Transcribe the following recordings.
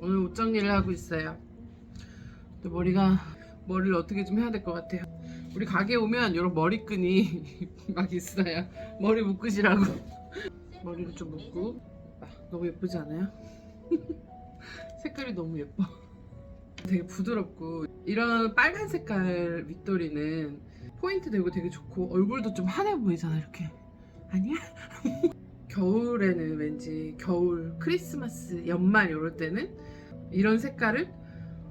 오늘 옷 정리를 하고 있어요. 또 머리가 머리를 어떻게 좀 해야 될 것 같아요. 우리 가게 오면 이런 머리끈이 막 있어요. 머리 묶으시라고. 머리를 좀 묶고 아, 너무 예쁘지 않아요? 색깔이 너무 예뻐. 되게 부드럽고 이런 빨간 색깔 윗도리는 포인트 되고 되게 좋고 얼굴도 좀 환해 보이잖아 이렇게. 아니야? 겨울에는 왠지 겨울, 크리스마스, 연말 이럴 때는 이런 색깔을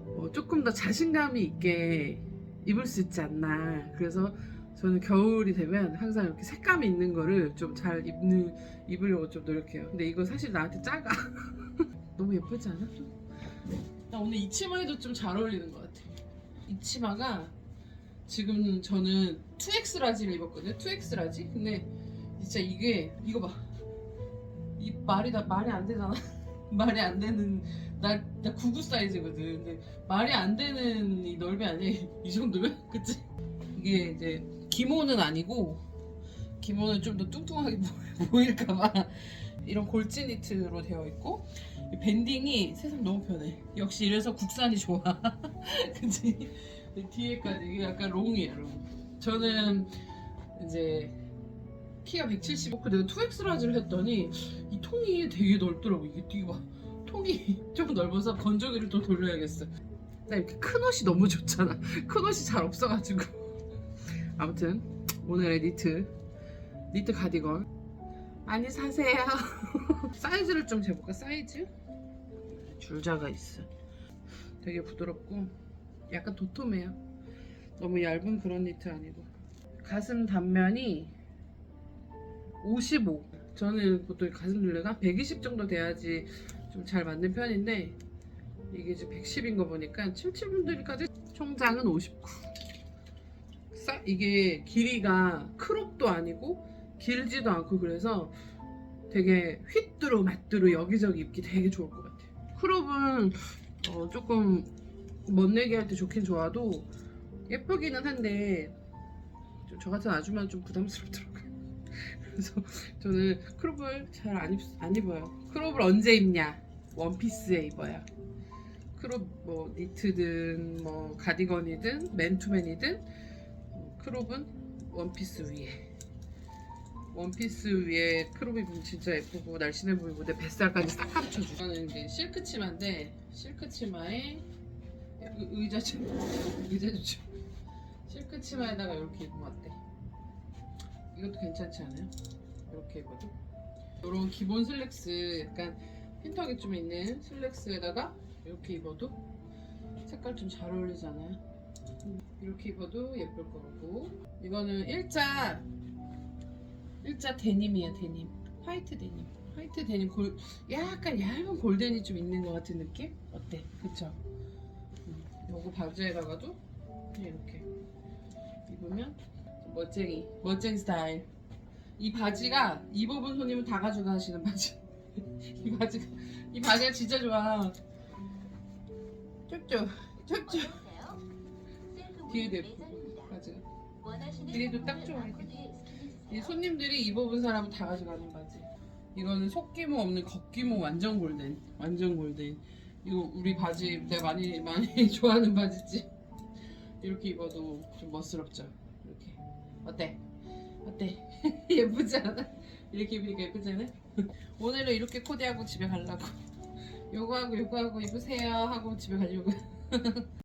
어, 조금 더 자신감이 있게 입을 수 있지 않나. 그래서 저는 겨울이 되면 항상 이렇게 색감이 있는 거를 좀 잘 입는 입으려고 좀 노력해요. 근데 이거 사실 나한테 작아. 너무 예쁘지 않아? 나 오늘 이 치마에도 좀 잘 어울리는 것 같아. 이 치마가 지금 저는 2X 라지를 입었거든요. 2X 라지. 근데 진짜 이게 이거 봐. 이 말이 다 말이 안 되잖아. 말이 안 되는 나, 나99 사이즈거든. 근데 말이 안 되는 이 넓이 아니 이 정도면 그치? 이게 이제 기모는 아니고 기모는 좀 더 뚱뚱하게 보- 보일까봐 이런 골지 니트로 되어 있고 이 밴딩이 세상 너무 편해. 역시 이래서 국산이 좋아. 그치? 이 뒤에까지 이게 약간 롱이에요. 롱. 저는 이제 키가 175. 내가 2X 라지를 했더니 이 통이 되게 넓더라고. 이게 봐. 통이 좀 넓어서 건조기를 또 돌려야겠어. 나 이렇게 큰 옷이 너무 좋잖아. 큰 옷이 잘 없어가지고. 아무튼 오늘의 니트 니트 가디건 많이 사세요. 사이즈를 좀 재볼까? 사이즈? 줄자가 있어. 되게 부드럽고 약간 도톰해요. 너무 얇은 그런 니트 아니고 가슴 단면이 55. 저는 보통 가슴 둘레가 120 정도 돼야지 좀 잘 맞는 편인데 이게 이제 110인 거 보니까 77분들까지 총장은 59. 싸, 이게 길이가 크롭도 아니고 길지도 않고 그래서 되게 휘뚜루 마뚜루 여기저기 입기 되게 좋을 것 같아요. 크롭은 어, 조금 멋내기 할 때 좋긴 좋아도 예쁘기는 한데 좀저 같은 아줌마는 좀 부담스럽더라고요. 그래서 저는 크롭을 잘안안 입어요. 크롭을 언제 입냐? 원피스에 입어요. 크롭 뭐 니트든 뭐 가디건이든 맨투맨이든 어, 크롭은 원피스 위에 원피스 위에 크롭 입으면 진짜 예쁘고 날씬해 보이고 내 뱃살까지 싹 감춰줘. 이거는 이제 실크 치마인데 실크 치마에 의- 의자 좀 의자 좀 실크 치마에다가 이렇게 입으면 어때? 이것도 괜찮지 않아요? 이렇게 입어도? 이런 기본 슬랙스 약간 핀턱이 좀 있는 슬랙스에다가 이렇게 입어도 색깔 좀 잘 어울리잖아요. 음, 이렇게 입어도 예쁠 거고. 이거는 일자 일자 데님이야 데님. 화이트 데님. 화이트 데님 골 약간 얇은 골덴이 좀 있는 것 같은 느낌? 어때? 그쵸? 음, 요거 바지에다가도 이렇게 입으면 좀 멋쟁이 멋쟁이 스타일 이 바지가 입어본 손님은 다 가져가시는 바지 이 바지가 이 바지가 진짜 좋아 쭉쭉 쭉쭉 뒤에도 바지가 뒤에도 딱 좋아 이 손님들이 입어본 사람은 다 가져가는 바지. 이거는 속기모 없는 겉기모 완전 골덴. 완전 골덴. 이거 우리 바지 내가 많이 많이 좋아하는 바지지. 이렇게 입어도 좀 멋스럽죠. 어때? 어때? 예쁘지 않아? 이렇게 입으니까 예쁘지 않아? 오늘은 이렇게 코디하고 집에 가려고. 요거 하고 요거 하고 입으세요 하고 집에 가려고.